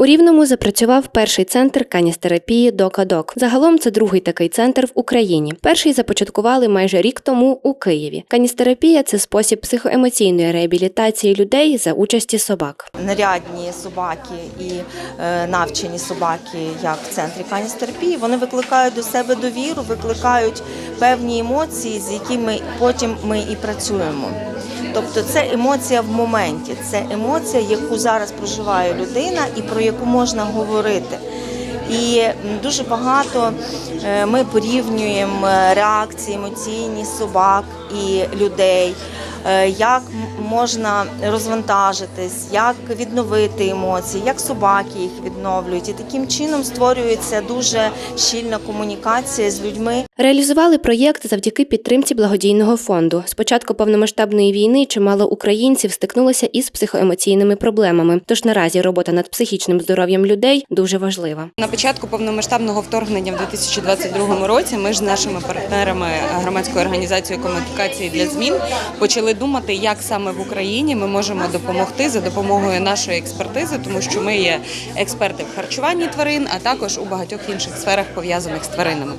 У Рівному запрацював перший центр каністерапії Докадок. Загалом це другий такий центр в Україні. Перший започаткували майже рік тому у Києві. Каністерапія це спосіб психоемоційної реабілітації людей за участі собак. нарядні собаки і е, навчені собаки, як в центрі каністерапії, вони викликають до себе довіру, викликають певні емоції, з якими потім ми і працюємо. Тобто це емоція в моменті, це емоція, яку зараз проживає людина і про яку можна говорити. І дуже багато е, ми порівнюємо е, реакції емоційні собак і людей, як можна розвантажитись, як відновити емоції, як собаки їх відновлюють. І таким чином створюється дуже щільна комунікація з людьми. Реалізували проєкт завдяки підтримці благодійного фонду. З початку повномасштабної війни чимало українців стикнулося із психоемоційними проблемами. Тож наразі робота над психічним здоров'ям людей дуже важлива. На початку повномасштабного вторгнення в 2022 році ми ж з нашими партнерами громадської організації комунікації для змін почали думати, як саме в Україні ми можемо допомогти за допомогою нашої експертизи, тому що ми є експерти в харчуванні тварин, а також у багатьох інших сферах пов'язаних з тваринами.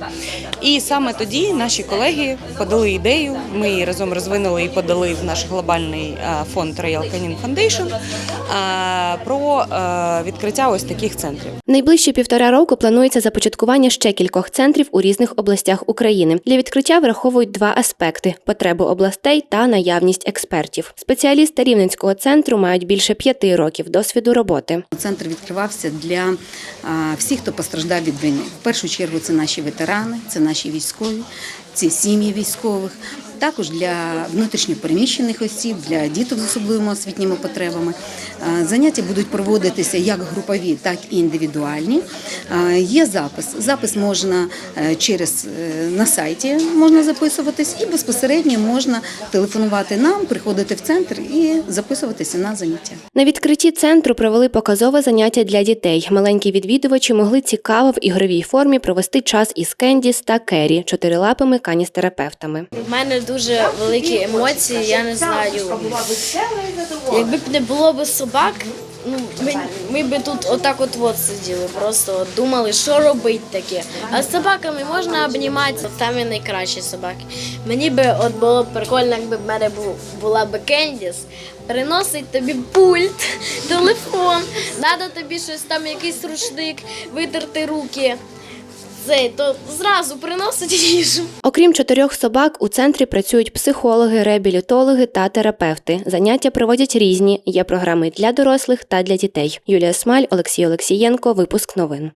І саме тоді наші колеги подали ідею. Ми її разом розвинули і подали в наш глобальний е, фонд Royal Canin Foundation е, про е, відкриття ось таких центрів. Найближчі півтора року планується започаткування ще кількох центрів у різних областях України. Для відкриття враховують два аспекти: потребу областей та наявність експертів. Спеціалісти Рівненського центру мають більше п'яти років досвіду роботи. Центр відкривався для всіх, хто постраждав від війни. В першу чергу це наші ветерани, це наші військові, це сім'ї військових. Також для внутрішньопереміщених осіб, для діток з особливими освітніми потребами. Заняття будуть проводитися як групові, так і індивідуальні. Є запис. Запис можна е, через е, на сайті можна записуватись, і безпосередньо можна телефонувати нам, приходити в центр і записуватися на заняття. На відкритті центру провели показове заняття для дітей. Маленькі відвідувачі могли цікаво в ігровій формі провести час із Кендіс та Керрі, чотирилапими каністерапевтами. У мене дуже великі емоції, я не знаю. Якби б не було б собак, ну ми, ми б тут отак от от сиділи, просто думали, що робити таке. А з собаками можна обніматися, самі найкращі собаки. Мені би от було б прикольно, якби в мене була б Кендіс, приносить тобі пульт, телефон, треба тобі щось там, якийсь рушник, витерти руки. Це, то зразу приносить їжу. Окрім чотирьох собак, у центрі працюють психологи, реабілітологи та терапевти. Заняття проводять різні. Є програми для дорослих та для дітей. Юлія Смаль, Олексій Олексієнко. Випуск новин.